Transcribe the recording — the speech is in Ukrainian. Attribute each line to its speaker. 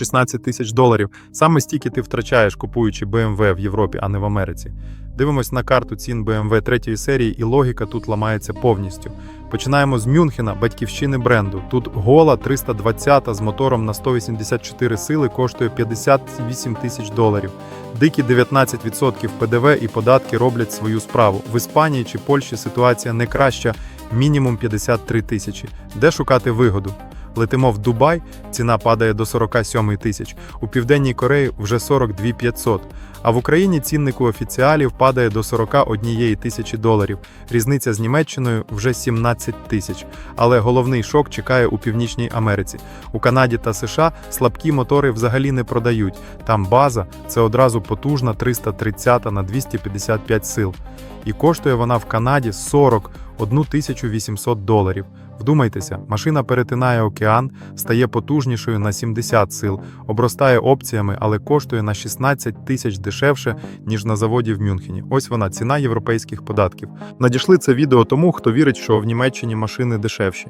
Speaker 1: 16 тисяч доларів. Саме стільки ти втрачаєш, купуючи BMW в Європі, а не в Америці. Дивимось на карту цін BMW третьої серії, і логіка тут ламається повністю. Починаємо з Мюнхена, батьківщини бренду. Тут гола 320 з мотором на 184 сили коштує 58 тисяч доларів. Дикі 19% ПДВ і податки роблять свою справу. В Іспанії чи Польщі ситуація не краща, мінімум 53 тисячі. Де шукати вигоду? Летимо в Дубай, ціна падає до 47 тисяч. У Південній Кореї вже 42 500. А в Україні цінник у офіціалів падає до 41 тисячі доларів. Різниця з Німеччиною вже 17 тисяч. Але головний шок чекає у Північній Америці. У Канаді та США слабкі мотори взагалі не продають. Там база це одразу потужна 330 на 255 сил. І коштує вона в Канаді 41 800 доларів. Вдумайтеся, машина перетинає океан, стає потужнішою на 70 сил, обростає опціями, але коштує на 16 тисяч дешевше, ніж на заводі в Мюнхені. Ось вона ціна європейських податків. Надійшли це відео тому, хто вірить, що в Німеччині машини дешевші.